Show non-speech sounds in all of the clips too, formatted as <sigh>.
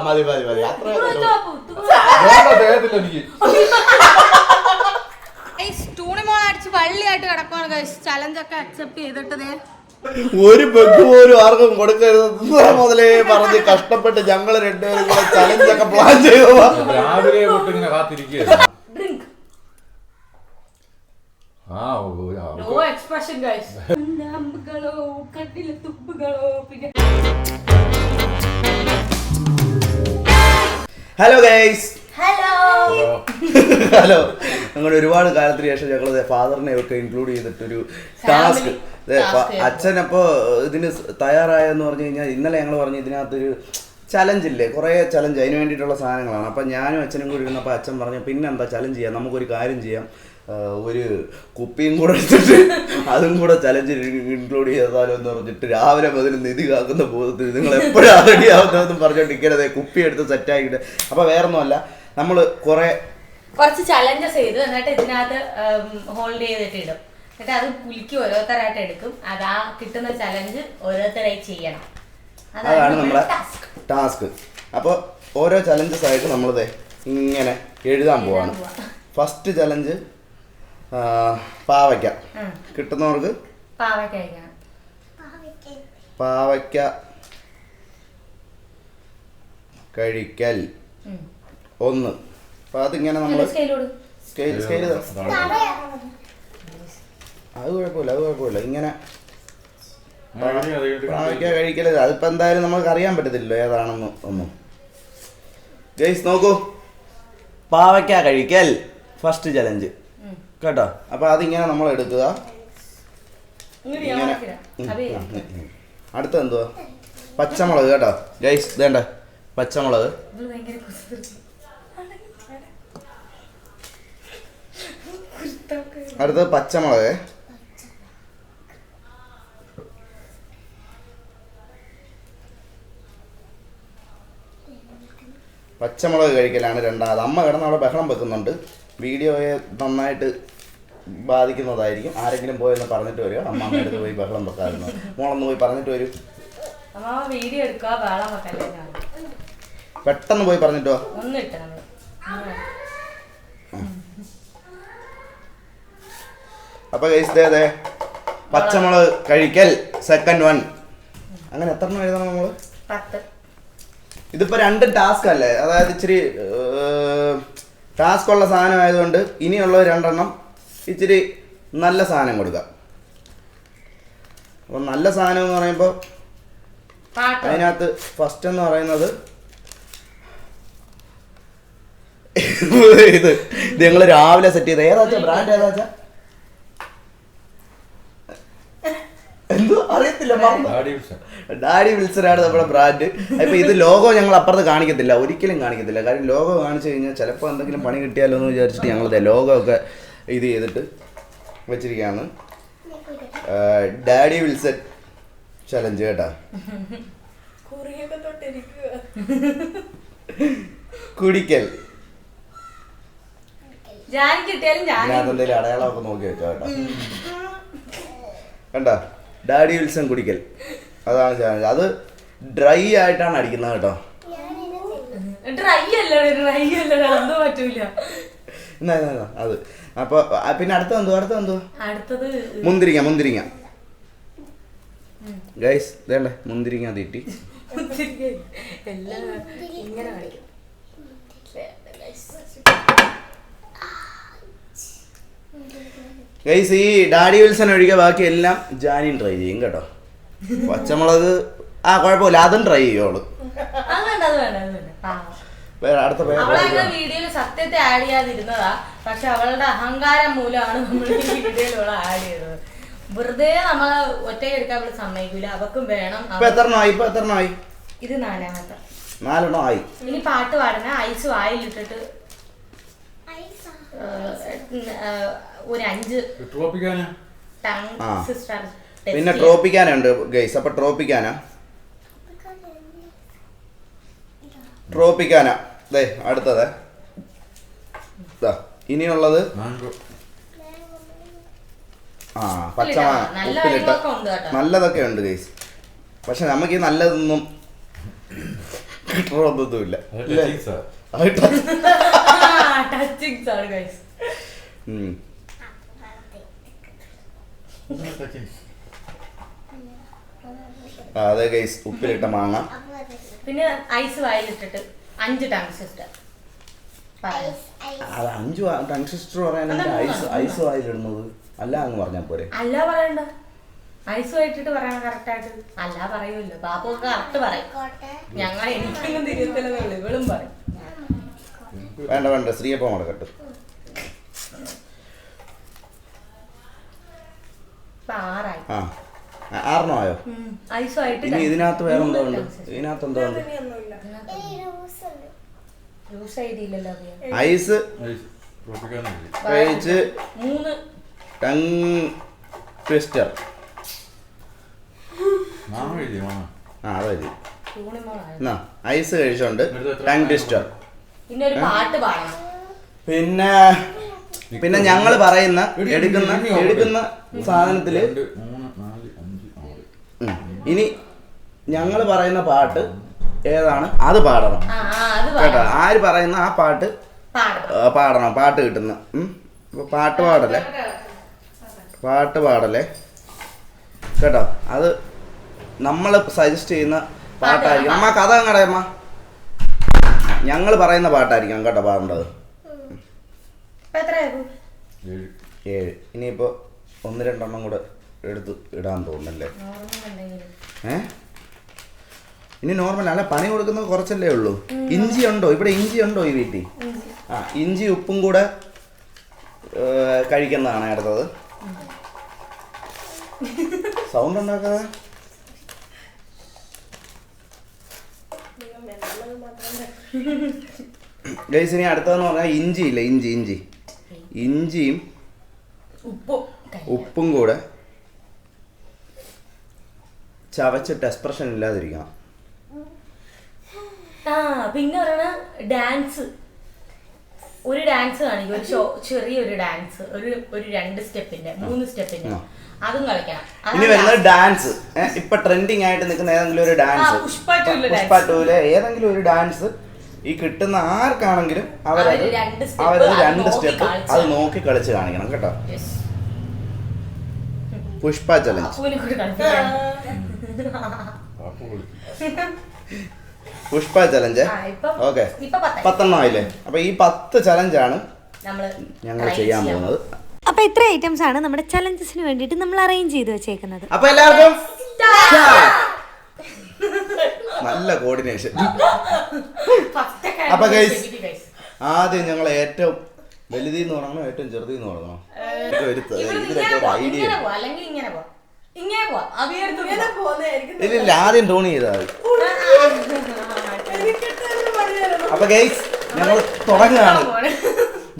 മതി മതി മതി. അത്ര ദേഹത്തില്ല എനിക്ക്. ടൂണിമോൾ അടിച്ച് വള്ളിയായിട്ട് കിടക്കുവാണ് ചലഞ്ച് ഒക്കെ അക്സെപ്റ്റ് ചെയ്തിട്ടതേ ഒരു ബെഗ് പോലും ആർക്കും കൊടുക്കരുത്. മുതലേ പറഞ്ഞ് കഷ്ടപ്പെട്ട് ഞങ്ങൾ രണ്ടുപേരും കൂടെ ചലഞ്ച് ഒക്കെ പ്ലാൻ ചെയ്തതാ. രാവിലെ തൊട്ട് ഇങ്ങനെ ഡ്രിങ്ക് ആ ഓ, ആ, നോ എക്സ്പ്രഷൻ ഗൈസ് കട്ടിലെ തുമ്പുകളോ പിന്നെ ഹലോ ഗൈസ് ഹലോ അങ്ങനെ ഒരുപാട് കാലത്തിന് ശേഷം ഞങ്ങൾ ഫാദറിനെ ഒക്കെ ഇൻക്ലൂഡ് ചെയ്തിട്ടൊരു ടാസ്ക് അച്ഛനപ്പോ ഇതിന് തയ്യാറായെന്ന് പറഞ്ഞു കഴിഞ്ഞാൽ ഇന്നലെ ഞങ്ങൾ പറഞ്ഞു ഇതിനകത്തൊരു ചലഞ്ച് ഇല്ലേ കുറേ ചലഞ്ച്. അതിന് വേണ്ടിയിട്ടുള്ള സാധനങ്ങളാണ്. അപ്പം ഞാനും അച്ഛനും കൂടി ഇരുന്നപ്പോൾ അച്ഛൻ പറഞ്ഞു പിന്നെന്താ ചലഞ്ച് ചെയ്യാം? നമുക്കൊരു കാര്യം ചെയ്യാം. ഒരു കുപ്പിയും കൂടെ എടുത്തിട്ട് അതും കൂടെ ചലഞ്ചിൽ ഇൻക്ലൂഡ് ചെയ്താലോ എന്ന് പറഞ്ഞിട്ട് രാവിലെ മുതൽ നിധി കാക്കുന്ന ബോധത്തിൽ നിങ്ങൾ എപ്പോഴാണ് റെഡി ആവുന്നതെന്ന് ഇങ്ങനെ കുപ്പി എടുത്ത് സെറ്റാക്കിയിട്ട് അപ്പോൾ വേറൊന്നുമല്ല നമ്മൾ കുറേ കുറച്ച് ചലഞ്ചസ് ചെയ്തു. എന്നിട്ട് ഇതിനകത്ത് ഹോൾഡ് ചെയ്തിട്ട് ഇടും. എന്നിട്ട് അത് പുലിക്ക് ഓരോരുത്തരായിട്ട് എടുക്കും. അത് ആ കിട്ടുന്ന ചലഞ്ച് ഓരോരുത്തരായി ചെയ്യണം. അതാണ് നമ്മളെ. ടാസ്ക് അപ്പോൾ ഓരോ ചലഞ്ചസ് ആയിട്ട് നമ്മളിത് ഇങ്ങനെ എഴുതാൻ പോവാണ്. ഫസ്റ്റ് ചലഞ്ച് പാവയ്ക്ക. കിട്ടുന്നവർക്ക് പാവയ്ക്ക കഴിക്കൽ. ഒന്ന്. അപ്പൊ അതിങ്ങനെ നമ്മൾ. Scale scale. അത് കുഴപ്പമില്ല അത് കുഴപ്പമില്ല. ഇങ്ങനെ ഞാൻ കഴിക്കല. അതിപ്പോ അതിപ്പോൾ എന്തായാലും നമുക്ക് അറിയാൻ പറ്റത്തില്ലല്ലോ ഏതാണെന്ന് ഒന്നും. ഗൈസ് നോക്കൂ. പാവയ്ക്ക കഴിക്കൽ ഫസ്റ്റ് ചലഞ്ച്. കേട്ടോ? അപ്പോൾ അതിങ്ങനെ നമ്മൾ എടുക്കുക. അടുത്ത എന്തുവാ? പച്ചമുളക് കേട്ടോ. ഗൈസ് ഇതേണ്ട പച്ചമുളക്. അടുത്തത് പച്ചമുളക്. പച്ചമുളക് കഴിക്കലാണ് രണ്ടാമത്. അമ്മ കിടന്ന് അവിടെ ബഹളം വെക്കുന്നുണ്ട്. വീഡിയോയെ നന്നായിട്ട് ബാധിക്കുന്നതായിരിക്കും. ആരെങ്കിലും പോയെന്ന് പറഞ്ഞിട്ട് വരിക. അമ്മ അമ്മയുടെ പോയി ബഹളം വെക്കാറുണ്ട് മോളൊന്ന് പോയി പറഞ്ഞിട്ട് വരും. വീഡിയോ എടുക്കുക പെട്ടെന്ന് പോയി പറഞ്ഞിട്ടോ? അപ്പൊ കഴിച്ചതേ ദേ ദേ. പച്ചമുളക് കഴിക്കൽ സെക്കൻഡ് വൺ അങ്ങനെ എത്ര എണ്ണം എഴുതണം നമ്മൾ? പത്ത്. ഇതിപ്പോ രണ്ട് ടാസ്ക് അല്ലേ? അതായത് ഇച്ചിരി ടാസ്ക് ഉള്ള സാധനം ആയതുകൊണ്ട് ഇനിയുള്ള രണ്ടെണ്ണം ഇച്ചിരി നല്ല സാധനം കൊടുക്കാം. അപ്പം നല്ല സാധനം എന്ന് പറയുമ്പോൾ അതിനകത്ത് ഫസ്റ്റ് എന്ന് പറയുന്നത് ഇത് ഇത് ഞങ്ങൾ രാവിലെ സെറ്റ് ചെയ്ത് ഏതാച്ചാ ബ്രാൻഡ് ഏതാച്ചാ? <laughs> എന്തോ അറിയത്തില്ല. ഡാഡി വിൽസനാണ് നമ്മുടെ ബ്രാൻഡ്. അപ്പൊ ഇത് ലോഗോ ഞങ്ങൾ അപ്പുറത്ത് കാണിക്കത്തില്ല. ഒരിക്കലും കാണിക്കത്തില്ല. കാര്യം ലോഗോ കാണിച്ചു കഴിഞ്ഞാൽ ചിലപ്പോൾ എന്തെങ്കിലും പണി കിട്ടിയാലോ എന്ന് വിചാരിച്ചിട്ട് ഞങ്ങൾ ലോഗോ ഒക്കെ ഇത് ചെയ്തിട്ട് വെച്ചിരിക്കുകയാണ്. ഡാഡി വിൽസൺ ചലഞ്ച് കേട്ടാ. കുടിക്കൽ. ഞാൻ കിട്ടിയാലും ഞാൻ ഞാൻ എന്തെങ്കിലും അടയാളമൊക്കെ നോക്കി വെച്ചോ കേട്ടോ. കണ്ട? ഡാഡി വിൽസൺ കുടിക്കൽ. അതാണ് ചാലഞ്ച് അത് ഡ്രൈ ആയിട്ടാണ് അടിക്കുന്നത് കേട്ടോ. ഡ്രൈ അല്ലേ ഡ്രൈ അല്ലേ അതൊന്നും പറ്റൂല. എന്നാ അത്. അപ്പൊ പിന്നെ അടുത്ത എന്തോ അടുത്ത എന്തോ അടുത്തത് മുന്തിരിങ്ങ മുന്തിരിങ്ങ. ഗൈസ് ഇതല്ലേ മുന്തിരിങ്ങ കാണിക്കും. ഗൈസ് ഈ ഡാഡി വിൽസൺ ഒഴികെ ബാക്കി എല്ലാം ജാനിയും ട്രൈ ചെയ്യും കേട്ടോ. പച്ചമുളക് ആ കുഴപ്പമില്ല. അതും ട്രൈ ചെയ്യോളൂ അടുത്ത വീഡിയോയിൽ സത്യത്തെ ആഡ് ചെയ്യാതിരുന്നതാ. പക്ഷെ അവളുടെ അഹങ്കാരം മൂലമാണ് നമ്മൾ ഈ വീഡിയോയിൽ അവളെ ആഡ് ചെയ്തത്. വെറുതെ നമ്മളെ ഒറ്റയ്ക്ക് എടുക്കാൻ അവൾ സമ്മതിക്കൂല. അവക്കും വേണം. ഇപ്പൊ ഇത് നാലാമത്തെ. നാലെണ്ണം ആയി. ഇനി പാട്ട് പാടണ. ഐസ് വായിലിട്ടിട്ട് ഒരു അഞ്ച്. ടങ് സിസ്റ്റർ പിന്നെ ട്രോപ്പിക്കാനുണ്ട് ഗൈസ്. അപ്പൊ ട്രോപ്പിക്കാനാ? ട്രോപ്പിക്കാന. ദേ അടുത്തത്. ദാ ഇനിയുള്ളത്? ആ പച്ചമാ നല്ല ഉപ്പിലിട്ട. നല്ലതൊക്കെ ഉണ്ട് ഗൈസ്. പക്ഷെ നമുക്ക് ഈ നല്ലതൊന്നും. അത് ടച്ചിങ്സ് ആണ് <laughs> ഗൈസ്. അതെ ഗൈസ് ഉപ്പിലിട്ട മാങ്ങ. പിന്നെ ഐസ് വായിലിട്ടിട്ട് അഞ്ച് ടങ് സിസ്റ്റർ അത് അഞ്ചു ടങ് സിസ്റ്റർ പറയാനാണ് ഐസ്. ഐസ് വായിലിടുന്നത്. അല്ല അങ്ങ് പറഞ്ഞാൽ പോരെ. അല്ല പറയണ്ട. ഐസ് വായിട്ടിട്ട് പറയണം കറക്റ്റ് ആയിട്ട്. അല്ല പറയൂല്ലോ ബാപ്പു കറക്റ്റ് പറയും. ഞങ്ങൾ എനിക്കൊന്നും തിരിയത്തില്ലെന്നുള്ളു ഇവളും പറയും. വേണ്ട വേണ്ട ശ്രീയപ്പം മടക്കട്ട് ആറായി. ആ. ആ, ആറെണ്ണം ആയോ? ഇനി ഇതിനകത്ത് വേറെ എന്തോ ഉണ്ട് ഇതിനകത്ത് എന്തോ ഉണ്ട്. ഐസ്? Page tongue twister. ആ അതെ യൂണിമോളാണ് എന്നാ ഐസ് കഴിച്ചോണ്ട് ടങ് ട്വിസ്റ്റർ. പിന്നെ ഒരു പാട്ട് പാടണം. പിന്നെ പിന്നെ ഞങ്ങൾ പറയുന്ന എടുക്കുന്ന എടുക്കുന്ന സാധനത്തിൽ രണ്ട് മൂന്ന് നാല് അഞ്ച് ആറ് ഉം. ഇനി ഞങ്ങൾ പറയുന്ന പാട്ട് ഏതാണ്? അത് പാടണം. ആ ആ, അത് കേട്ടോ? ആര് പറയുന്ന ആ പാട്ട് പാടണം. പാട്ട് കിട്ടുന്ന പാട്ട് പാടല്ലേ? പാട്ട് പാടല്ലേ? കേട്ടോ? അത് നമ്മൾ സജസ്റ്റ് ചെയ്യുന്ന പാട്ടായിരിക്കും അമ്മ കഥ അങ്ങടെ അമ്മ? ഞങ്ങൾ പറയുന്ന പാട്ടായിരിക്കും കേട്ടോ പാടേണ്ടത്. ഏഴ്. ഇനിയിപ്പോ ഇനിയിപ്പോൾ ഒന്ന് രണ്ടെണ്ണം കൂടെ എടുത്ത് ഇടാൻ തോന്നുന്നല്ലേ? ഏ? ഇനി നോർമൽ അല്ല പണി കൊടുക്കുന്നത് കുറച്ചല്ലേ ഉള്ളൂ. ഇഞ്ചി ഉണ്ടോ? ഇവിടെ ഇഞ്ചി ഉണ്ടോ ഈ വീട്ടിൽ? ആ ഇഞ്ചി ഉപ്പും കൂടെ കഴിക്കുന്നതാണ് അടുത്തത്. സൗണ്ട് ഉണ്ടാക്കാതെ? ഗൈസ് ഇനി അടുത്തതെന്ന് പറഞ്ഞാൽ ഇഞ്ചി ഇല്ല ഇഞ്ചി ഇഞ്ചി. ഇഞ്ചിയും ഉപ്പും. ഉപ്പും കൂടെ ചവച്ചിട്ട് എക്സ്പ്രഷൻ ഇല്ലാതിരിക്കണം. ആ പിന്നെ പറയണ ഡാൻസ് ഒരു ഡാൻസ് കാണിക്കും ഒരു ഷോ ചെറിയൊരു ഡാൻസ് ഒരു ഒരു രണ്ട് സ്റ്റെപ്പിന്റെ മൂന്ന് സ്റ്റെപ്പിന്റെ. അതും കളിക്കണം. ഇനി വരുന്നത് ഡാൻസ് ഇപ്പൊ ട്രെൻഡിങ് ആയിട്ട് നിൽക്കുന്ന ഏതെങ്കിലും ഒരു ഡാൻസ് പുഷ്പ. ടൂലെ ഏതെങ്കിലും ഒരു ഡാൻസ് ഈ കിട്ടുന്ന ആർക്കാണെങ്കിലും അവരത് അവർ രണ്ട് step അവരത് രണ്ട് സ്റ്റെപ്പ് അത് നോക്കി കളിച്ച് കാണിക്കണം കേട്ടോ. Pushpa challenge Pushpa challenge okay പത്തെണ്ണം ആയില്ലേ? അപ്പൊ ഈ പത്ത് ചലഞ്ചാണ് ഞങ്ങൾ ചെയ്യാൻ പോകുന്നത്. അപ്പൊ ഇത്ര ഐറ്റംസ് ആണ് നമ്മുടെ ചലഞ്ചസിന് വേണ്ടിയിട്ട് നമ്മൾ അറേഞ്ച് ചെയ്ത് വെച്ചേക്കുന്നത്. അപ്പൊ എല്ലാവർക്കും. <laughs> നല്ല കോർഡിനേഷൻ അപ്പൊ ഗൈസ്. ആദ്യം ഞങ്ങൾ ഏറ്റവും വലുതിന്ന് തുടങ്ങണോ ഏറ്റവും ചെറുതിന്ന് തുടങ്ങണോ ഇതിലൊക്കെ ഒരു ഐഡിയ ഇങ്ങനെ പോവാം, അല്ലെങ്കിൽ ഇങ്ങനെ പോവാം. ഇങ്ങനെ പോവാം. അവിയടുത്ത് പോവാം. ഇല്ല ആദ്യം ടോണി ചെയ്താൽ മതി. അപ്പൊ ഗൈസ് ഞങ്ങൾ തുടങ്ങുകയാണ്.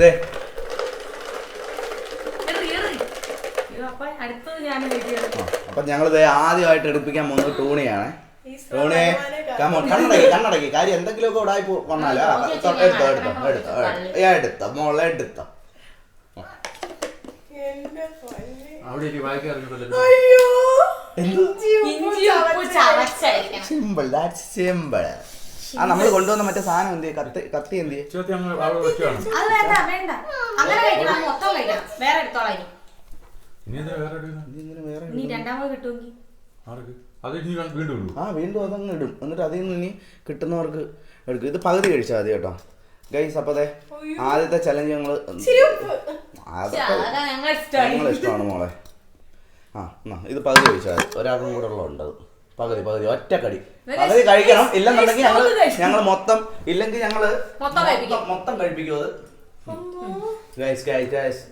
ദേ. അപ്പൊ ഞങ്ങൾ ദേ ആദ്യമായിട്ട് എടുപ്പിക്കാൻ പോകുന്നത് ടോണിയാണ്. ടോണിയെ കമോൺ കണ്ണടക്കി കണ്ണടക്കി. കാര്യം എന്തെങ്കിലുമൊക്കെ ഉടായി വന്നാലോ. എടുത്തോ എടുത്തോ എടുത്തോ എടുത്തോ മോളെ എടുത്തോ. അവിടെ ഇരി, വായിക്കാൻ അറിഞ്ഞിട്ടല്ലോ ഇഞ്ചി ഉപ്പ് ചവച്ചായിരിക്കണം സിമ്പിൾ ദാറ്റ്സ് സിമ്പിൾ ആ നമ്മൾ കൊണ്ടുവന്ന മറ്റേ സാധനം എന്ത്? കത്തി കത്തി എന്ത്? ചെയ്യും? ഉച്ചത്തെ അങ്ങ് അവിടെ വെച്ചാണ് അത് വേണ്ട വേണ്ട. അങ്ങനെ കഴിക്കണം. അത് മൊത്തം കഴിക്കണം. വേറെ എടുത്തോളാം ഇനി ഇനി എന്തിനാ വേറെ എടുക്കുന്നത്? ഇതിങ്ങനെ വേറെ ഇനി രണ്ടാമത് കിട്ടുമെങ്കിൽ. ആർക്ക്? അത് ഇനി വീ- വീണ്ടും ഇടും ആ വീണ്ടും അതങ്ങ് ഇടും. എന്നിട്ട് അതിൽ നിന്ന് ഇനി കിട്ടുന്നവർക്ക് എടുക്കും. ഇത് പകുതി കഴിച്ചാൽ മതി കേട്ടോ. ഗൈസ് അപ്പൊ അതെ ആദ്യത്തെ ചലഞ്ച് ഞങ്ങൾ അതാ ഞങ്ങൾ ഇഷ്ടമാണ് മോളെ. ആ എന്നാ ഇത് പകുതി കഴിച്ചാൽ ഒരാൾക്കും കൂടെ ഉള്ള ഉണ്ടത് പകുതി പകുതി ഒറ്റക്കടി കടി. പകുതി കഴിക്കണം. ഇല്ലെന്നുണ്ടെങ്കിൽ. ഞങ്ങൾ ഞങ്ങൾ മൊത്തം ഇല്ലെങ്കിൽ ഞങ്ങൾ മൊത്തം കഴിപ്പിക്കും. അത്. ഗൈസ് ഗൈസ് ഗൈസ്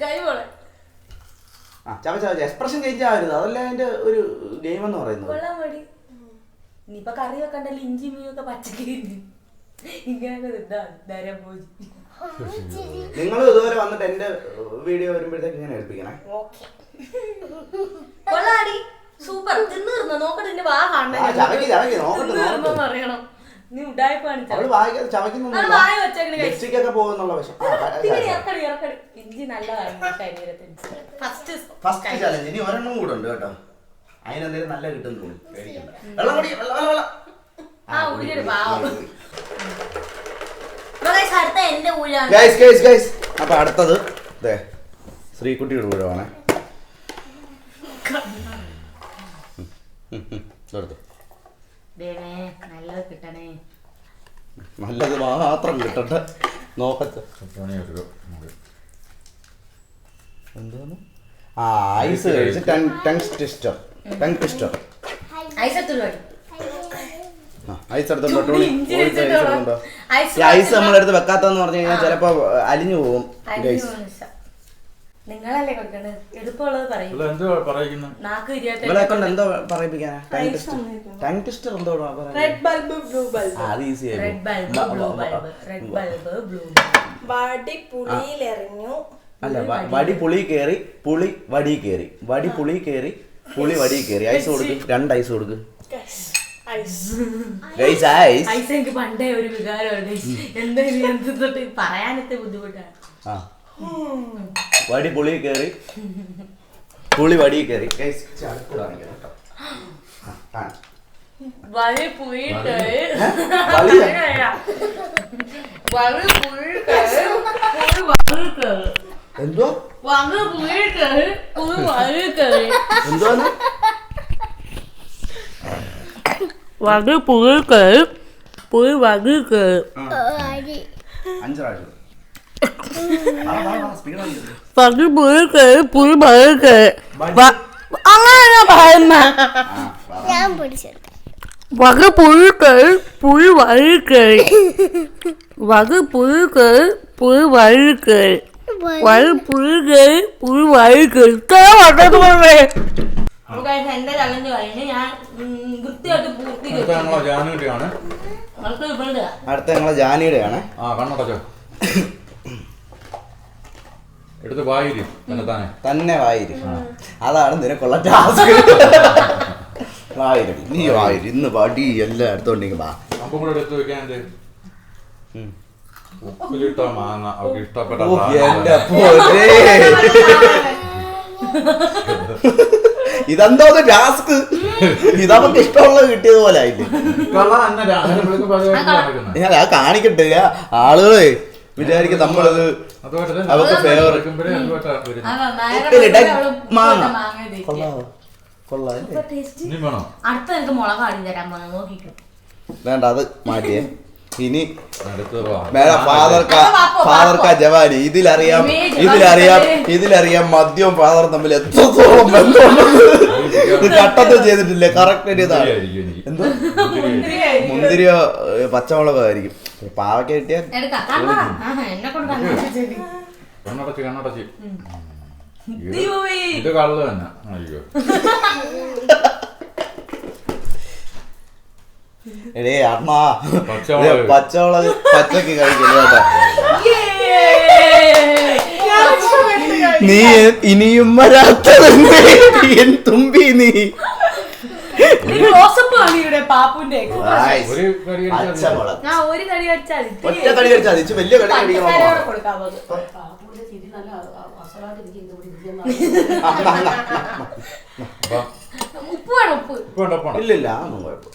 ആ ചവ ചവ എക്സ്പ്രഷൻ ചേഞ്ചാവരുത് അതല്ല അതിന്റെ ഒരു ഗെയിം എന്ന് പറയുന്നത്. ഇനിയിപ്പൊ കറി വെക്കണ്ടല്ലോ ഇഞ്ചി മീനൊക്കെ പച്ചക്കറി ഇങ്ങനെ നിങ്ങൾ ഇതുവരെ വന്നിട്ട് എന്റെ വീഡിയോ വരുമ്പോഴത്തേക്ക് ഇങ്ങനെ ഏൽപ്പിക്കണേ? കൊള്ളാടി. സൂപ്പർ. തിന്നു തീർന്നോ നോക്കട്ടെ നിന്റെ വാ കാണണം. അറിയണം നീ ഉടായ്പ ഫസ്റ്റ് ഫസ്റ്റ് ചലഞ്ച് ഇനി ഒരെണ്ണം കൂടെ ഉണ്ട് കേട്ടോ. അതിനെന്തേലും നല്ല കിട്ടും തോന്നി പേടിക്കണ്ട. വെള്ളം കൂടി വെള്ളം വെള്ളം. ഗൈസ് ഗൈസ് ഗൈസ് അപ്പൊ അടുത്തത് ദേ ശ്രീകുട്ടിയുടെ ഊഴമാണ് നല്ലത് കിട്ടണേ. നല്ലത് മാത്രം കിട്ടട്ടെ. നോക്കട്ടെ. എന്താണ്? ആ ഐസ് കഴിച്ച് tongue tongue twister tongue twister ice ചുണ്ടി ടോണി ഇഞ്ചി ഓടിച്ച ഐസ് എടുത്തുണ്ടോ ഐസ് നമ്മളെടുത്ത് വെക്കാത്തെന്ന് പറഞ്ഞു കഴിഞ്ഞാൽ ചിലപ്പോ അലിഞ്ഞു പോകും ഗൈസ് നിങ്ങളല്ലേ എളുപ്പമുള്ളത് പറയും. എന്ത് പറയിപ്പിക്കാനാ? എന്തോ റെഡ് ബൾബ് ബ്ലൂ ബൾബ് അത് easy red bulb blue bulb red bulb blue വാടി അല്ല വടി പുളി കേറി പുളി വടി കേറി. വടി പുളി കേറി പുളി വടി കേറി. ഐസ് കൊടുക്ക്. രണ്ട് ഐസ് കൊടുക്ക്. ഐസ്. എനിക്ക് പണ്ടേ ഒരു വികാരമാണ് എന്തായാലും എന്ത് തൊട്ട് പറയാനത്തെ ബുദ്ധിമുട്ടാണ് വടി പുളി കയറി. പുളി വടി ഗൈസ് അടുത്ത് കാണിക്കാം കേട്ടോ. ആ, കാണിച്ച്. വഴി വളിയാ? വഴി കയറി. പുഴി എന്തുവാ വന്ന് പുഴിട്ട് പുഴി വഴിട്ട് എന്തുവാന്ന് വക് പുഴി വഴിട്ട് അഞ്ച് പ്രാവശ്യം ആ, വാ, വാ, speed വാങ്ങിക്കോ. വക് പുഴിട്ട് പുഴി വഴിട്ട് അങ്ങനെ പറയുന്ന? ആ, വാ. ഞാൻ പിടിച്ചെടുക്കാം വക പുഴുക്കൾ പുഴു വഴുക്കൾ വക പുഴുക്കൾ പുഴു വഴുക്കൾ വഴ പുഴുക്കൾ എന്റെ ചലഞ്ച് കഴിഞ്ഞ് ഞാൻ വൃത്തിയായിട്ട് അടുത്ത ഞങ്ങളെ അടുത്ത ഞങ്ങളെ ജാനിയുടെയാണ്. ആ കണ്ണടച്ചോ എടുത്ത് വായിരി തന്നെ തന്നെ വായിരി അതാണ് നിനക്കുള്ള ടാസ്ക്. വായിരി നീ വായിരി ഇന്ന് വടി എല്ലാം എടുത്തോണ്ടെങ്കിൽ വാ. അപ്പം കൂടെ എടുത്ത് വെക്കാൻ എന്ത്? ഉം. ഉപ്പിലിട്ട മാങ്ങ അവർക്ക് ഇഷ്ടപ്പെട്ട ഓ, സാധനം. എന്റെ പൊന്നേ. <laughs> <laughs> ഇതെന്തോന്ന് ടാസ്ക്? ഇതവർക്ക് ഇഷ്ടമുള്ളത് കിട്ടിയത് പോലെ ആയില്ലേ? ഞാൻ അത് കാണിക്കട്ടെ. ആളുകൾ വിചാരിക്കും നമ്മളത് അവർക്ക് ഫേവർ. മാങ്ങ കൊള്ളാവോ? കൊള്ളാം അടുത്ത മുളക് വേണ്ട അത് മാറ്റിയേ. ഇനി വേറെ ഫാദർ ഫാദർ കാ ജവാലി ജവാനി. ഇതിലറിയാം ഇതിലറിയാം ഇതിലറിയാം മദ്യവും ഫാദറും തമ്മിൽ എത്രത്തോളം ബന്ധമുണ്ടെന്ന്. കട്ടത്ത് ചെയ്തിട്ടില്ലേ? കറക്റ്റ് ഇതാണ്. എന്തോ? മുന്തിരിയോ പച്ചമുളകോ ആയിരിക്കും. പാവയ്ക്ക കിട്ടിയാൽ. കണ്ണടച്ച് കണ്ണടച്ച് ഇത് കള്ള് തന്നെ. അയ്യോ. <laughs> എടേ അമ്മാ. പച്ചമുളക്. പച്ചക്ക് കഴിക്കില്ല കേട്ടോ. നീ ഇനിയും എൻ തുമ്പി നീ. ഒറ്റ കടി കഴിച്ചാൽ. വലിയ കടി കഴിക്കണം <laughs> ഉപ്പ് വേണം ഉപ്പ്. ഉപ്പ് വേണ്ട, ഉപ്പ് വേണ്ട. ഇല്ലില്ല അതൊന്നും കുഴപ്പം പൊടി. സൂപ്പർ അല്ലാതെ ഇനിയിപ്പോ എന്തോ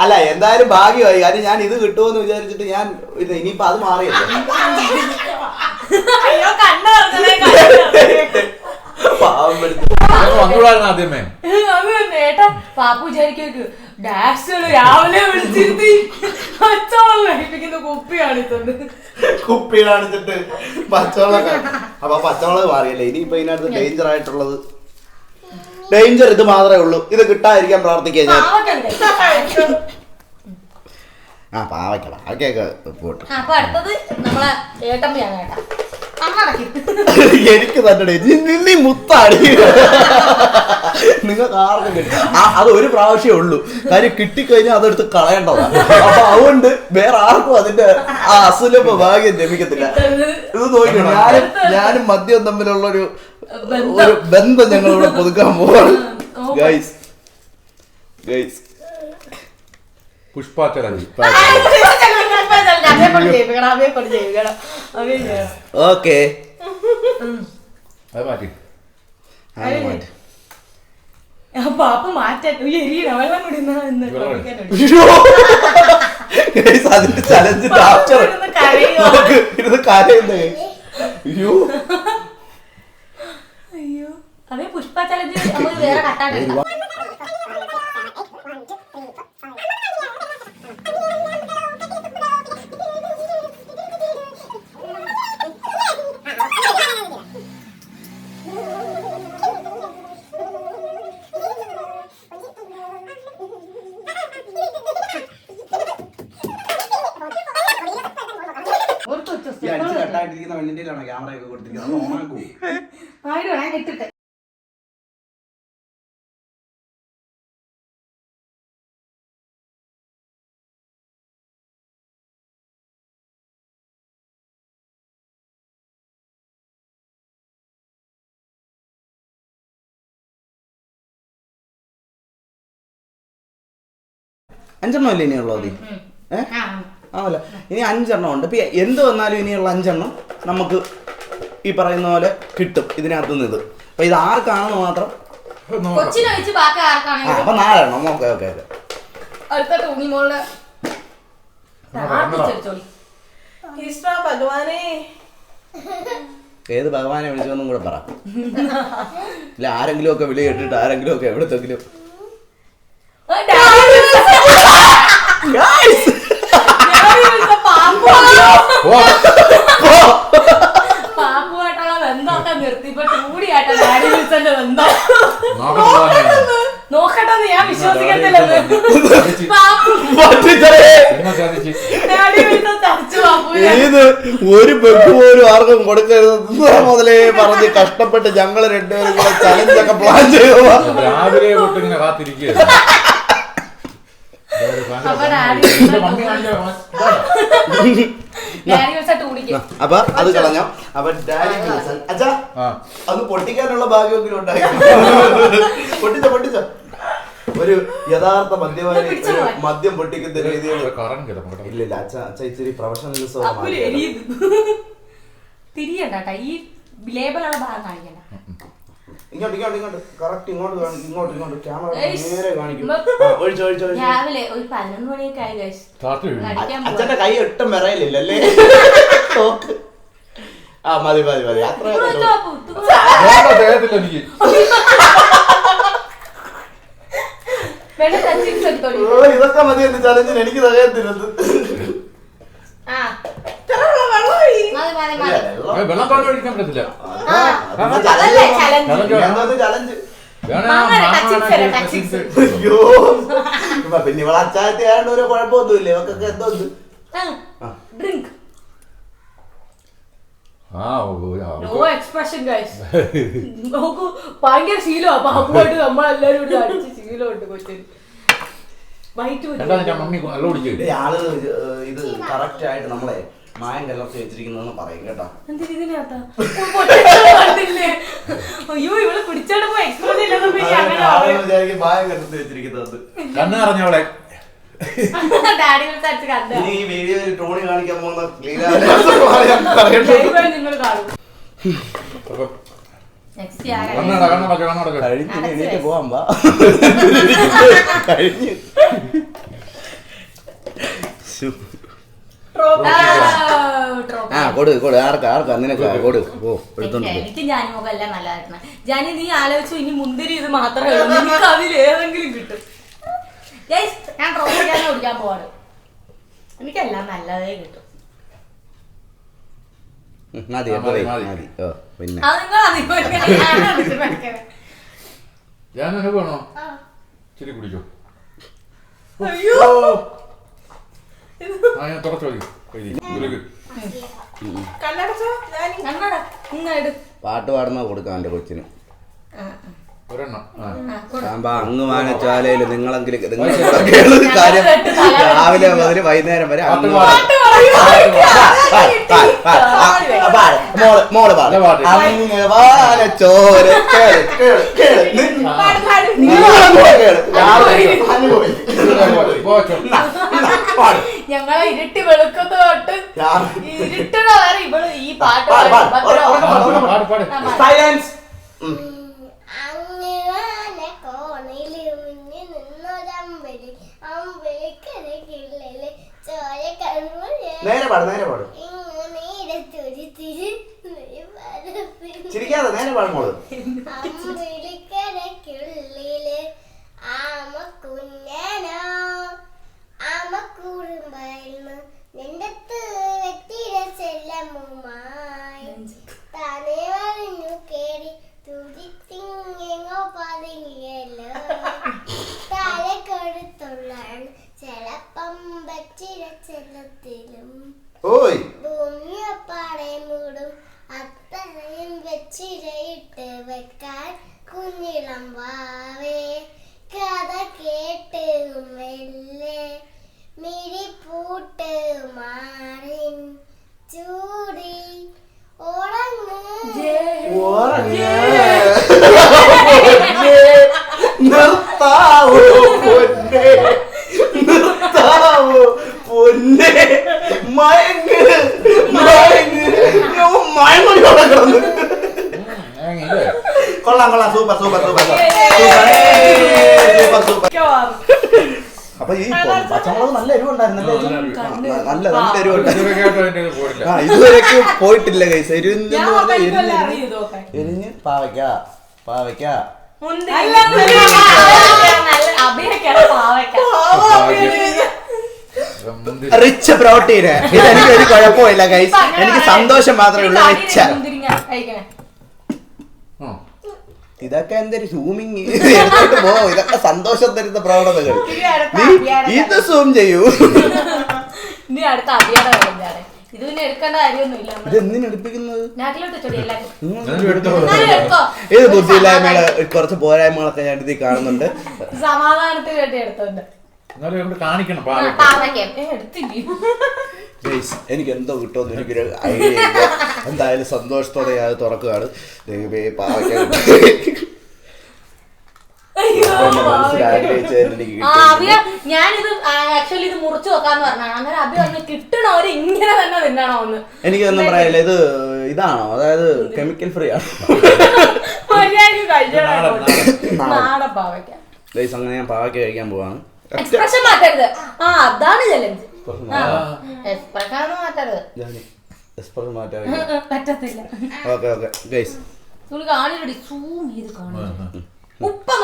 അല്ല എന്തായാലും ഭാഗ്യമായി. കാര്യം ഞാൻ ഇത് കിട്ടുമെന്ന് വിചാരിച്ചിട്ട് ഞാൻ ഇത് ഇനിയിപ്പോ അത് മാറിയല്ലോ? പാവം വന്നുകൂടായിരുന്നു ആദ്യമേ. പാപ്പു വിചാരിക്കും ഡാഷ് രാവിലെ വിളിച്ചിരുത്തി. അച്ചോളം കഴിപ്പിക്കുന്ന കുപ്പി കാണിച്ചിട്ടുണ്ട് കുപ്പി കാണിച്ചിട്ട് പച്ചവെള്ളം അപ്പൊ പച്ചവെള്ളം മാറിയല്ലേ? ഇനിയിപ്പോ ഇതിനകത്ത് ഡേഞ്ചർ ആയിട്ടുള്ളത്? ഡേഞ്ചർ ഇത് മാത്രമേ ഉള്ളൂ. ഇത് കിട്ടാതിരിക്കാൻ പ്രാർത്ഥിക്കുക ഞാൻ. ആ പാവയ്ക്ക പാവയ്ക്കൊക്കെ പോട്ടെ. അപ്പൊ അടുത്തത് നമ്മളെ ഏട്ടമ്മയാണ് ഏട്ടാ എനിക്ക് തന്നെ നിന്നി മുത്താടി. നിങ്ങൾക്ക് ആർക്കും കിട്ടും അത് ഒരു പ്രാവശ്യമേ ഉള്ളൂ. കാര്യം കിട്ടിക്കഴിഞ്ഞാൽ അതെടുത്ത് കളയേണ്ടതാണ്. അപ്പൊ അതുകൊണ്ട് വേറെ ആർക്കും അതിന്റെ ആ അസുലഭ ഭാഗ്യം ലഭിക്കത്തില്ല. ഇത് നോക്കണം ഞാനും ഞാനും മദ്യം തമ്മിലുള്ള ഒരു ഒരു ബന്ധം ഞങ്ങൾ ഇവിടെ പുതുക്കാൻ പോവാണ്. ഗൈസ്. ഗൈസ്. അതേപോലെ ചെയ്യിപ്പിക്കണം അതേപോലെ ചെയ്യിപ്പിക്കണം അതേ ചെയ്യണം ഓക്കെ. അത് മാറ്റി. അത് മാറ്റി. ആ പാപ്പ മാറ്റാൻ ഉയ്യ്, എരിയണ വെള്ളം കുടിക്കുന്ന എന്ന് വെള്ളം കുടി. കുടിക്കാൻ അയ്യോ. Guys, അതിന്റെ ചലഞ്ച് പാപ്പ ഇരുന്ന് കരയുവാ. ഇരുന്ന് കരയുന്നേ. അയ്യോ. അയ്യോ. അതേ പുഷ്പ ചലഞ്ച് നമുക്ക് വേറെ കട്ടാണ്ട് ഈ അഞ്ചെണ്ണം അല്ലേ ഇനിയുള്ളത് ആ. ആവല്ല. ഇനി അഞ്ചെണ്ണം ഉണ്ട്. ഇപ്പൊ എന്ത് വന്നാലും ഇനിയുള്ള അഞ്ചെണ്ണം നമുക്ക് ഈ പറയുന്ന പോലെ കിട്ടും ഇതിനകത്ത് നിന്ന് ഇത്. അപ്പൊ ഇത് ആർക്കാണെന്ന് മാത്രം? ബാക്കി ആ ആർക്കാണെങ്കിലും അപ്പൊ നാലെണ്ണം. ഓക്കെ ഓക്കെ ഓക്കെ അടുത്ത കൃഷ്ണ ഭഗവാനെ. ഏത് ഭഗവാനെ വിളിച്ചതെന്നും കൂടെ പറ. ഇല്ല ആരെങ്കിലും ഒക്കെ വിളി കേട്ടിട്ട് ആരെങ്കിലും ഒക്കെ എവിടത്തെങ്കിലും. ആ, പാമ്പുമായിട്ടുള്ള ബന്ധമൊക്കെ ഡാഡി വിൽസന്റെ ബന്ധം. നോക്കട്ടെ ഞാൻ വിശ്വസിക്കത്തില്ലെന്ന്? ഡാഡി വിൽസൺ ഇത് ഒരു ബെഗ് പോലും ആർക്കും കൊടുക്കരുത് ഇന്നലെ മുതലേ പറഞ്ഞ് കഷ്ടപ്പെട്ട് ഞങ്ങൾ രണ്ടുപേരും കൂടെ ചലഞ്ച് ഒക്കെ പ്ലാൻ ചെയ്തതാ. രാവിലെ തൊട്ട് ഇങ്ങനെ കാത്തിരിക്കുകയാണ് അപ്പൊ അത് കളഞ്ഞോ? അപ്പൊ ഡാഡി ജൂസൺ അച്ഛാ ആ. അത് പൊട്ടിക്കാനുള്ള ഭാഗ്യമെങ്കിലും ഉണ്ടായി. പൊട്ടിച്ച പൊട്ടിച്ച. ഒരു യഥാർത്ഥ മദ്യപാനി. മദ്യം പൊട്ടിക്കുന്ന രീതിയിൽ. ഇല്ല ഇല്ല അച്ഛ അച്ഛ ഇച്ചിരി പ്രൊഫഷണൽ പ്രൊഫഷണലിസം തിരിയണ്ട കേട്ടാ ഈ ലേബലുള്ള ഭാഗം കാണിക്കണ്ട. ഇങ്ങോട്ട് ഇങ്ങോട്ട് ഇങ്ങോട്ട്. കറക്റ്റ് ഇങ്ങോട്ട് കാണി- ഇങ്ങോട്ട് ഇങ്ങോട്ട്. ക്യാമറ നേരെ കാണിക്കും. ഒഴിച്ച് ഒഴിച്ച് ഒഴിച്ച്. രാവിലെ ഒരു പതിനൊന്ന് മണിയൊക്കെ ആയി കഴിച്ചു താത്തി വീഴും. അടിക്കാൻ പോവാ. അച്ഛന്റെ കൈ ഒട്ടും വിറയില്ലല്ലേ <laughs> തോക്ക്. ആ മതി മതി മതി. അത്ര ഇത് വെച്ചോ, അപ്പു, ഇത് വെച്ചോ. വേണ്ട, ദേഹത്തില്ല എനിക്ക്. വേണ്ട ടച്ചിങ്സ് എടുത്തോളി. ഓ, ഇതൊക്കെ മതി എന്റെ ചലഞ്ചിന് എനിക്ക് തകയത്തിരുന്നത് ആ. മതി മതി മതി വെള്ളം. ഏ, ഒഴിക്കാൻ പറ്റത്തില്ല. ആ അതല്ലേ challenge? Challenge challenge. എന്തോന്ന് challenge? വേണേ മാങ്ങ മാങ്ങ touchings വേണേ തരാം, touchings. അയ്യോ. ഇപ്പൊ പിന്നെ ഇവളെ അച്ചായത്തെ ആയതുകൊണ്ട് ഒരു കുഴപ്പമൊന്നുമില്ല. ഇവക്കൊക്കെ എന്തോ ഉണ്ട്. ആ. ഡ്രിങ്ക് ആ നോ എക്സ്പ്രഷൻ ഗൈസ് നോക്കൂ ഭയങ്കര ശീലമാ. പാപ്പുമായിട്ട് നമ്മളെല്ലാരും കൂടി അടിച്ച് ശീലമുണ്ട് കൊച്ചിന്. വൈറ്റ് എന്താ മമ്മി കുടിച്ചു ഇത് കറക്റ്റ് ആയിട്ട് നമ്മളെ മായം കലർത്തി വെച്ചിരിക്കുന്നതെന്ന് പറയും കേട്ടോ. അയ്യോ ഇവൾ ആൾ പറയും. വിചാരിക്കും മായം കലർത്തി വെച്ചിരിക്കുന്നത്. കണ്ണു നിറഞ്ഞോളെ ഇനി ഈ വീഡിയോയിൽ ടോണി കാണിക്കാൻ പോകുന്ന <laughs> കഴിഞ്ഞ് എണീറ്റ് പോവാൻ വാ. <laughs> <laughs> കഴിഞ്ഞ്. ആ കൊടു കൊടു ആർക്കാ ആർക്കാ നിനക്ക് കൊടു ഓ എടുത്തോണ്ട് പോ. എനിക്ക് ജാനിമുഖം എല്ലാം നല്ലതായിരുന്നു ജാനി നീ ആലോചിച്ചു ഇനി മുന്തിരി ഇത് മാത്രമേ <laughs> ഉള്ളൂ. നിനക്ക് അതിൽ ഏതെങ്കിലും കിട്ടും. Guys, ഞാൻ ട്രോഫിക്കാനെ കുടിക്കാൻ പോവാണ്. എനിക്കെല്ലാം നല്ലതേ കിട്ടും. ഉം, മതി ആ, അപ്പൊ മതി, മതി. മതി. ഓ പിന്നെ. അത് നിങ്ങൾ അതിപ്പോ <laughs> ഞാനാണ് ഇത് വെക്കണേ. ഞാൻ നിനക്ക് വേണോ. കുടിക്കോ അയ്യോ. ആ ഞാൻ തുറച്ചു മതി പാട്ട് പാടുന്ന കൊടുക്കാം എന്റെ കൊച്ചിന്. അങ്ങ് വാങ്ങിച്ചാലേലും നിങ്ങളെങ്കിലും കാര്യം രാവിലെ മുതൽ വൈകുന്നേരം വരെ അങ്ങ്. മോൾ മോൾ പാട്. നല്ല പാട്ട്. അങ്ങ് വാനച്ചോര കേൾ കേൾ കേൾ. പാട് പാട് പാട് ഞങ്ങളെ ഇരുട്ടി വെളുക്കുന്ന തൊട്ട് ഇരുട്ടണ വരെ ഇവൾ ഈ പാട്ട് പാട്, പാടും. പാട്, പാട്, പാട്, പാട്, പാട് പാട് പാട്. സൈലൻസ് അങ്ങനെ മുന്നിൽ നിന്നൊരമ്പലി ചോര നേരെ പാടും നേരെ പാട്. ഇങ്ങനെ ചിരിക്കാതെ നേരെ പാടുമോൾ അമ്പലിക്കരക്കുള്ളിൽ ചെല്ലത്തിലും ഓയ്. ഭൂമിയപ്പാടെ മൂടും അത്രയും വെച്ചിരയിട്ട് വെക്കാൻ കുഞ്ഞിളം വാവേ. കഥ കേട്ട് മെല്ലെ മിഴിപ്പൂട്ട് മാറിൻ ചൂടി ഉറങ്ങ്. നിർത്താവോ പൊന്നെ നിർത്താവോ പൊന്നെ മയങ്ങ് മയങ്ങ് ഞാൻ മയങ്ങോടെ കിടന്ന് ഇല്ലേ കൊള്ളാം കൊള്ളാം super super super super super അപ്പൊ ഈ പച്ചമുളക് നല്ല എരിവുണ്ടായിരുന്നല്ലേ നല്ല നല്ല എരിവുണ്ടായിരുന്നു ആ. ഇതുവരെയൊക്കെ പോയിട്ടില്ല കൈസ് എരിഞ്ഞ് എരിഞ്ഞ്. പാവയ്ക്ക പാവയ്ക്ക. Rich protein. ഇത് എനിക്ക് ഒരു കുഴപ്പമില്ല കൈസ് എനിക്ക് സന്തോഷം മാത്രമേ ഉള്ളൂ. റിച്ച്. ഇതൊക്കെ എന്തൊരു സൂമിങ് പോ ഇതൊക്കെ സന്തോഷം തരുന്ന പ്രവണതകൾ. ഇത് സൂം ചെയ്യൂ. ഇനി അടുത്ത ഇത് പിന്നെ എടുക്കേണ്ട കാര്യമൊന്നുമില്ല എന്തിനു എടുപ്പിക്കുന്നത്. ഏത് ബുദ്ധിയില്ലായ്മകൾ കുറച്ച് പോരായ്മകളൊക്കെ ഞാൻ ഇതിൽ കാണുന്നുണ്ട്. സമാധാനത്തിന് വേണ്ടി എടുത്തോണ്ട്. കാണിക്കണം. എടുത്തില്ലേ? Guys, എനിക്ക് എന്തോ കിട്ടുമെന്ന് എനിക്കൊരു ഐഡിയ ഇല്ല. എന്തായാലും സന്തോഷത്തോടെ ഞാൻ അത് തുറക്കുകയാണ്. ദൈവമേ പാവയ്ക്ക. ഞാനിത് ആക്ച്വലി ഇത് മുറിച്ചു വെക്കാന്ന് പറഞ്ഞാണ് അന്നേരം അഭി പറഞ്ഞു കിട്ടണവര് ഇങ്ങനെ തന്നെ എനിക്കൊന്നും പറയാനില്ല ഇത് ഇതാണോ? അതായത് കെമിക്കൽ ഫ്രീ ആണ്. നാടൻ പാവയ്ക്ക. അങ്ങനെ ഞാൻ പാവയ്ക്ക കഴിക്കാൻ പോവാണ്. എക്സ്പ്രഷൻ മാറ്റരുത്. ആ അതാണ് ചലഞ്ച് മാറ്റാൻ <laughs> പറ്റത്തില്ല. Okay okay. ഗൈസ് നമ്മൾ കാണില്ലടി സൂം ചെയ്ത് ഉപ്പ്.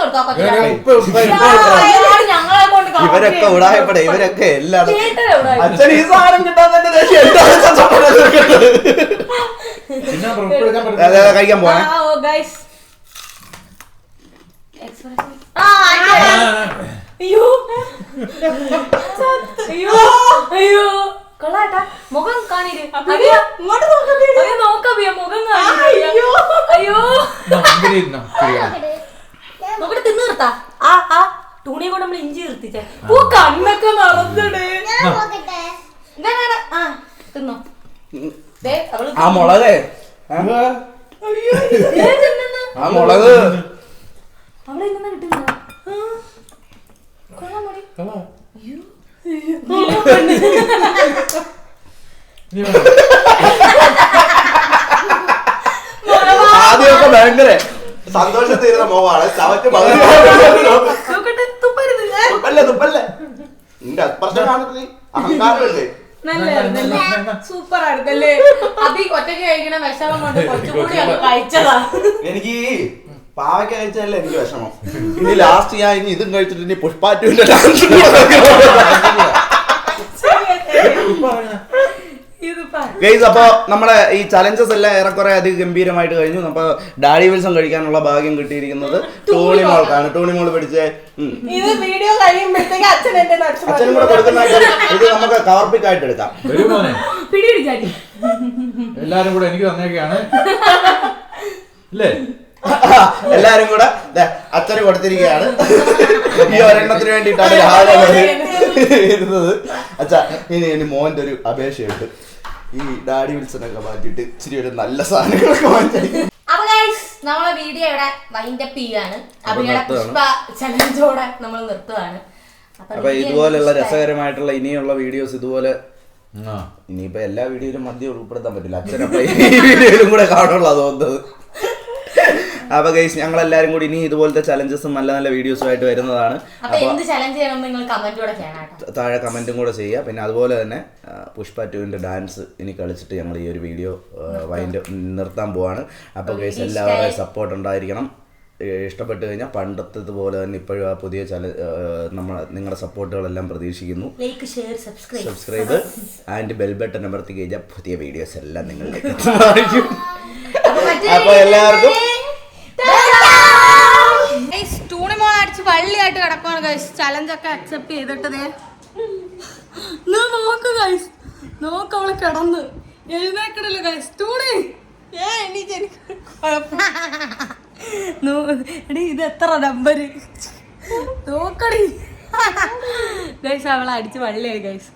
ഞങ്ങളെ കൊണ്ട് ഇവരൊക്കെ ഉടായപ്പെടെ ഇവരൊക്കെ എല്ലാം അച്ഛൻ ഈ സാധനം കിട്ടാൻ തന്നെ ദേഷ്യം. എന്താണ് കഴിക്കാൻ പോണേ. ആ, അയ്യോ. അയ്യോ. അയ്യോ. കൊള്ളാട്ടാ. മുഖം അയ്യോ ഇങ്ങോട്ട് നോക്കണ്ടേ അയ്യോ നോക്കബിയ മുഖം കാണിര്. അയ്യോ. നോക്കട്ടെ തിന്നു നിർത്താ. ആ ആ. തുണി കൊണ്ട് നമ്മൾ ഇഞ്ചി നിർത്തിച്ചേ. പൂ കണ്ണൊക്കെ നടന്നിടേ. ആ. തിന്നോ. ദേ, അവൾ ആ മുളകേ. ആ. മുളക്. അവിടെ ഇങ്ങനെ കിട്ടുന്നു കൊള്ളാൻ മതി കളാ. അയ്യോ നീ വേണം. ആദ്യമൊക്കെ ഭയങ്കര സന്തോഷത്തിരുന്ന മോവാണ് ചവച്ച് പകുതി നോക്കട്ടെ തുപ്പരുത് തുപ്പല്ലേ തുപ്പല്ലേ നിന്റെ അപ്പുറത്തെ കാണത്തില്ലേ അഹങ്കാരമല്ലേ നല്ല സൂപ്പർ ആയിരുന്നല്ലേ അഭി ഒറ്റയ്ക്ക് കഴിക്കണ വിഷമം കൊണ്ട് കുറച്ചുകൂടി കഴിച്ചതാ എനിക്ക് പാവയ്ക്ക കഴിച്ചതല്ലേ എനിക്ക് വിഷമം. ഇനി ലാസ്റ്റ് ഞാൻ ഇനി ഇതും കഴിച്ചിട്ട് ഇനി പുഷ്പാറ്റുവിന്റെ ഡാൻസ് ഗൈസ് അപ്പൊ നമ്മുടെ ഈ ചലഞ്ചസ് എല്ലാം ഏറെക്കുറെ അധികം ഗംഭീരമായിട്ട് കഴിഞ്ഞു. അപ്പൊ ഡാഡി വിൽസം കഴിക്കാനുള്ള ഭാഗ്യം കിട്ടിയിരിക്കുന്നത് ടോണി മോൾക്കാണ്. ടോണി മോൾ പിടിച്ച്. അച്ഛനും കൂടെ കൊടുക്കുന്ന ഇത് നമുക്ക് കവർപ്പിക്കായിട്ട് ആയിട്ട് എടുക്കാം. എല്ലാരും കൂടെ എനിക്ക് തന്നേക്കാണ്. അല്ലേ? <laughs> എല്ലാരും കൂടെ അച്ഛന് കൊടുത്തിരിക്കുകയാണ്. ഈ ഒരെണ്ണത്തിന് വേണ്ടിയിട്ടാണ് രാവിലെ വരെ ഇരുന്നത്. അച്ഛാ ഇനി ഇനി മോന്റെ ഒരു അപേക്ഷയുണ്ട്. ഈ ഡാഡി വിൽസനൊക്കെ മാറ്റിയിട്ട് ഇച്ചിരി ഒരു നല്ല സാധനങ്ങളൊക്കെ മാറ്റി അപ്പൊ ഗൈസ് നമ്മളെ വീഡിയോ ഇവിടെ വൈൻഡ് അപ്പ് ചെയ്യാണ്. പുഷ്പ ചലഞ്ചോടെ നമ്മൾ നിർത്തുകയാണ്. അപ്പൊ ഇതുപോലെയുള്ള രസകരമായിട്ടുള്ള ഇനിയുള്ള വീഡിയോസ് ഇതുപോലെ ആ. ഇനിയിപ്പോ എല്ലാ വീഡിയോയിലും മദ്യം ഉൾപ്പെടുത്താൻ പറ്റില്ല. അച്ഛനപ്പ ഈ <laughs> വീഡിയോയിലും കൂടെ കാണുള്ളൂ തോന്നുന്നത് <laughs> അപ്പൊ ഗൈസ് ഞങ്ങൾ എല്ലാരും കൂടി ഇനി ഇതുപോലത്തെ ചലഞ്ചസും നല്ല നല്ല വീഡിയോസും ആയിട്ട് വരുന്നതാണ്. താഴെ കമന്റും കൂടെ ചെയ്യുക. പിന്നെ അതുപോലെ തന്നെ പുഷ്പ ടുവിന്റെ ഡാൻസ് ഇനി കളിച്ചിട്ട് ഞങ്ങൾ ഈ ഒരു വീഡിയോ വൈൻഡ് നിർത്താൻ പോവാണ്. അപ്പൊ ഗൈസ് എല്ലാവരുടെയും സപ്പോർട്ട് ഉണ്ടായിരിക്കണം. ഇഷ്ടപ്പെട്ടു കഴിഞ്ഞാൽ പണ്ടത്തതുപോലെ തന്നെ ഇപ്പോഴും ആ പുതിയ ചല നമ്മൾ നിങ്ങളുടെ സപ്പോർട്ടുകളെല്ലാം പ്രതീക്ഷിക്കുന്നു. സബ്സ്ക്രൈബ് ആൻഡ് ബെൽ ബട്ടൺ അമർത്തി കഴിഞ്ഞാൽ പുതിയ വീഡിയോസ് എല്ലാം നിങ്ങളിലേക്ക്. <laughs> അപ്പൊ എല്ലാവർക്കും ടൂണിമോൾ അടിച്ച് വള്ളിയായിട്ട് കിടക്കുവാണ് ഗൈസ് ചലഞ്ച് ഒക്കെ അക്സെപ്റ്റ് ചെയ്തിട്ട് ദേ. ദേ നോക്ക് ഗൈസ് നോക്ക് അവൾ കിടന്ന്. എഴുന്നേക്കണില്ല ഗൈസ് ടൂണി ഏ എടീ ഇത് എത്ര നമ്പര് നോക്കടി. <laughs> ഗൈസ് അവളെ അടിച്ച് വള്ളിയായി ഗൈസ്